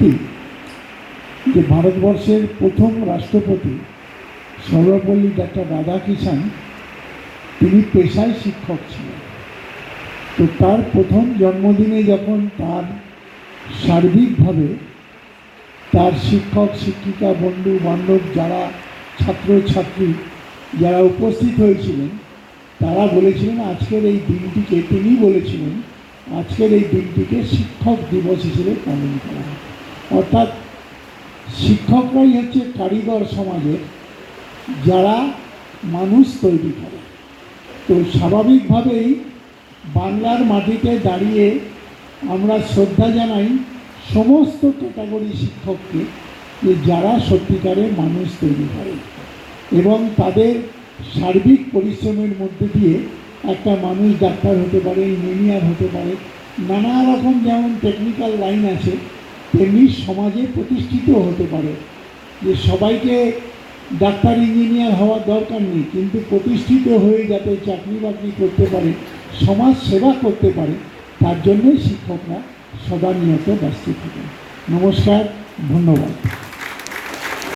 সত্যি যে ভারতবর্ষের প্রথম রাষ্ট্রপতি সর্বপল্লী ডাক্তার রাধাকিষাণ তিনি পেশায় শিক্ষক ছিলেন। তো তার প্রথম জন্মদিনে যখন তার সার্বিকভাবে তার শিক্ষক, শিক্ষিকা, বন্ধু বান্ধব যারা ছাত্র ছাত্রী যারা উপস্থিত হয়েছিলেন, তারা বলেছিলেন, আজকের এই দিনটিকে তিনি বলেছিলেন, আজকের এই দিনটিকে শিক্ষক দিবস হিসেবে পালন করা হয় অর্থাৎ শিক্ষকরাই হচ্ছে কারিগর সমাজের যারা মানুষ তৈরি করে। তো স্বাভাবিকভাবেই বাংলার মাটিতে দাঁড়িয়ে আমরা শ্রদ্ধা জানাই সমস্ত ক্যাটাগরি শিক্ষককে যে যারা সত্যিকারে মানুষ তৈরি করে এবং তাদের সার্বিক পরিশ্রমের মধ্যে দিয়ে একটা মানুষ ডাক্তার হতে পারে, ইঞ্জিনিয়ার হতে পারে, নানা রকম যেমন টেকনিক্যাল লাইন আছে তেমনি সমাজে প্রতিষ্ঠিত হতে পারে। যে সবাইকে ডাক্তার, ইঞ্জিনিয়ার হওয়ার দরকার নেই, কিন্তু প্রতিষ্ঠিত হয়ে যাতে চাকরি বাকরি করতে পারে, সমাজ সেবা করতে পারে, তার জন্যই শিক্ষকরা সদা নিয়ত ব্যস্ত থাকেন। নমস্কার, ধন্যবাদ।